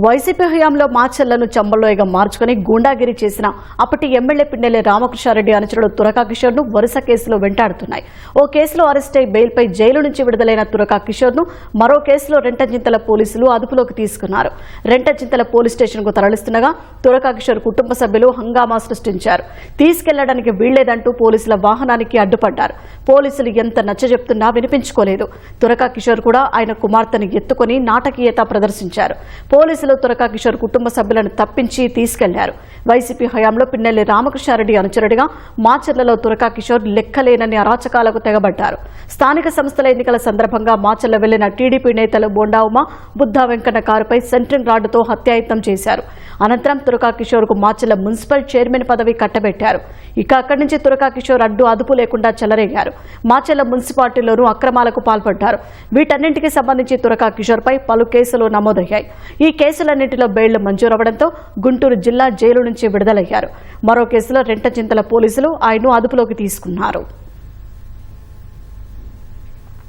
YCP హయాంలో మాచెల్లను చంబలోయగా మార్చుకుని గూండాగిరి చేసిన అప్పటి ఎమ్మెల్యే పిన్నెల్లి రామకృష్ణారెడ్డి అనుచరుడు తురకా కిషోర్ను వరుస కేసులో వెంటాడుతున్నాయి. ఓ కేసులో అరెస్ట్ అయి బెయిల్పై జైలు నుంచి విడుదలైన తురకా కిషోర్ను మరో కేసులో రెంటచింతల పోలీసులు అదుపులోకి తీసుకున్నారు. రెంటచింతల పోలీస్ స్టేషన్కు తరలిస్తుండగా తురకా కిషోర్ కుటుంబ సభ్యులు హంగామా సృష్టించారు. తీసుకెళ్ళడానికి వీళ్ళేదంటూ పోలీసుల వాహనానికి అడ్డుపడ్డారు. పోలీసులు ఎంత నచ్చజెప్తున్నా వినిపించుకోలేదు. తురకా కిషోర్ కూడా ఆయన కుమార్తెను ఎత్తుకుని నాటకీయత ప్రదర్శించారు. పోలీసు పోలీసులు తురకా కిషోర్ కుటుంబ సభ్యులను తప్పించి తీసుకెళ్ళారు. వైసీపీ హయాంలో పిన్నెల్లి రామకృష్ణారెడ్డి అనుచరుడిగా మాచర్లలో తురకా కిషోర్ లెక్కలేనని అరాచకాలకు తెగబడ్డారు. స్థానిక సంస్థల ఎన్నికల సందర్భంగా మాచర్ల వెళ్ళిన టీడీపీ నేతలు బోండా ఉమ బుద్ధా వెంకన్న కారుపై సెంట్రింగ్ రాడ్డుతో హత్యాయత్నం చేశారు. అనంతరం తురకా కిషోర్కు మాచల మున్సిపల్ చైర్మన్ పదవి కట్టబెట్టారు. ఇక అక్కడి నుంచి తురకా కిషోర్ అడ్డు అదుపు లేకుండా చెలరేగారు. మాచర్ల మున్సిపాలిటీలోనూ అక్రమాలకు పాల్పడ్డారు. వీటన్నింటికి సంబంధించి తురకా కిషోర్పై పలు కేసులు నమోదయ్యాయి. ఈ కేసులన్నింటిలో బెయిళ్ళు మంజూరవడంతో గుంటూరు జిల్లా జైలు నుంచి విడుదలయ్యారు. మరో కేసులో రెంటచింతల పోలీసులు ఆయన్ను అదుపులోకి తీసుకున్నారు.